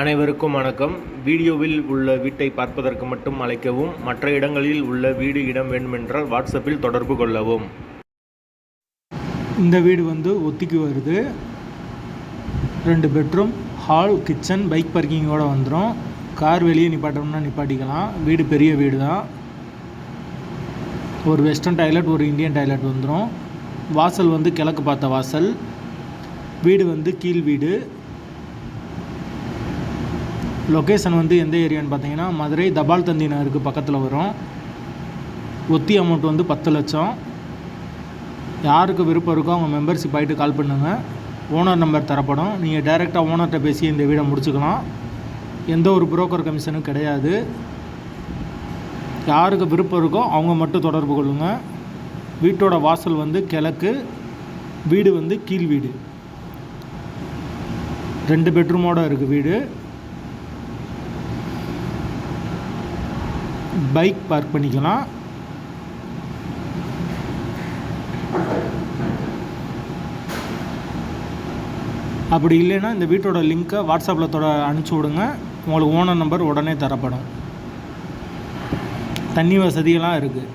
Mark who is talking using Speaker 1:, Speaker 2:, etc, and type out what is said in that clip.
Speaker 1: அனைவருக்கும் வணக்கம். வீடியோவில் உள்ள வீட்டை பார்ப்பதற்கு மட்டும் அழைக்கவும் மற்ற இடங்களில் உள்ள வீடு இடம் வேண்டுமென்றால் வாட்ஸ்அப்பில் தொடர்பு கொள்ளவும்.
Speaker 2: இந்த வீடு வந்து ஒத்திக்கு வருது. ரெண்டு பெட்ரூம் ஹால் கிச்சன் பைக் பார்க்கிங்கோட வந்துடும் கார் வெளியே நிப்பாட்டணும்னா நிப்பாட்டிக்கலாம். வீடு பெரிய வீடு தான் ஒரு வெஸ்டர்ன் டாய்லெட் ஒரு இந்தியன் டாய்லெட் வந்துடும் வாசல் வந்து கிழக்கு பார்த்த வாசல். வீடு வந்து கீழ் வீடு. லொக்கேஷன் வந்து எந்த ஏரியான்னு பார்த்தீங்கன்னா மதுரை தபால் தந்தி நகருக்கு பக்கத்தில் வரும். ஒத்தி அமௌண்ட் வந்து பத்து லட்சம். யாருக்கு விருப்பம் இருக்கோ அவங்க மெம்பர்ஷிப் ஆகிட்டு கால் பண்ணுங்கள் ஓனர் நம்பர் தரப்படும். நீங்கள் டைரெக்டாக ஓனர்கிட்ட பேசி இந்த வீடை முடிச்சுக்கலாம். எந்த ஒரு புரோக்கர் கமிஷனும் கிடையாது. யாருக்கு விருப்பம் இருக்கோ அவங்க மட்டும் தொடர்பு கொள்ளுங்கள் வீட்டோட வாசல் வந்து கிழக்கு வீடு வந்து கீழ் வீடு. ரெண்டு பெட்ரூமோடு இருக்குது வீடு. பைக் பார்க் பண்ணிக்கலாம். அப்படி இல்லைன்னா இந்த வீட்டோட லிங்க்கை வாட்ஸ்அப்பில் தொட அனுப்பிச்சி விடுங்க. உங்களுக்கு ஓனர் நம்பர் உடனே தரப்படும். தண்ணி வசதியெல்லாம் இருக்குது